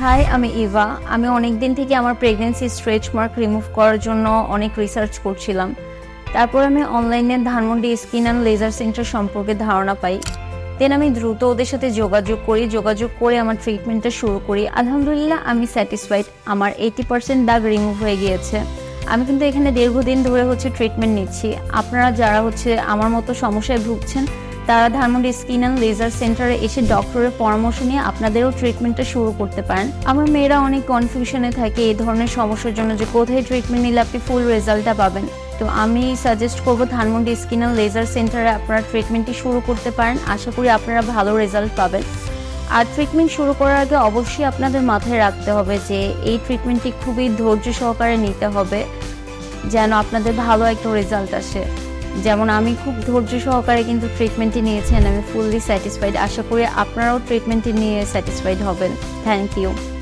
High আমি ইভা আমি অনেক দিন থেকে আমার প্রেগনেন্সি স্ট্রেচ মার্ক রিমুভ করার জন্য অনেক রিসার্চ করছিলাম। তারপর আমি অনলাইনে Dhanmondi skin and laser centre সম্পর্কে ধারণা পাই। দেন আমি দ্রুত ওদের সাথে যোগাযোগ করি, যোগাযোগ করে আমার ট্রিটমেন্টটা শুরু করি। আলহামদুলিল্লাহ, আমি স্যাটিসফাইড আমার এইটি পার্সেন্ট দাগ রিমুভ হয়ে গিয়েছে। আমি কিন্তু এখানে দীর্ঘদিন ধরে হচ্ছে ট্রিটমেন্ট নিচ্ছি। আপনারা যারা হচ্ছে আমার মতো সমস্যায় ভুগছেন তারা ধানমন্ডি স্কিন অ্যান্ড লেজার সেন্টারে এসে ডক্টরের পরামর্শ নিয়ে আপনাদেরও ট্রিটমেন্টটা শুরু করতে পারেন। আমার মেয়েরা অনেক কনফিউশনে থাকে এই ধরনের সমস্যার জন্য যে কোথায় ট্রিটমেন্ট নিলে আপনি ফুল রেজাল্টটা পাবেন। তো আমি সাজেস্ট করব ধানমন্ডি স্কিন অ্যান্ড লেজার সেন্টারে আপনারা ট্রিটমেন্টটি শুরু করতে পারেন। আশা করি আপনারা ভালো রেজাল্ট পাবেন। আর ট্রিটমেন্ট শুরু করার আগে অবশ্যই আপনাদের মাথায় রাখতে হবে যে এই ট্রিটমেন্টটি খুবই ধৈর্য সহকারে নিতে হবে, যেন আপনাদের ভালো একটা রেজাল্ট আসে। যেমন আমি খুব ধৈর্য সহকারে কিন্তু ট্রিটমেন্টটি নিয়েছেন আমি ফুললি স্যাটিসফাইড আশা করি আপনারাও ট্রিটমেন্টটি নিয়ে স্যাটিসফাইড হবেন। Thank you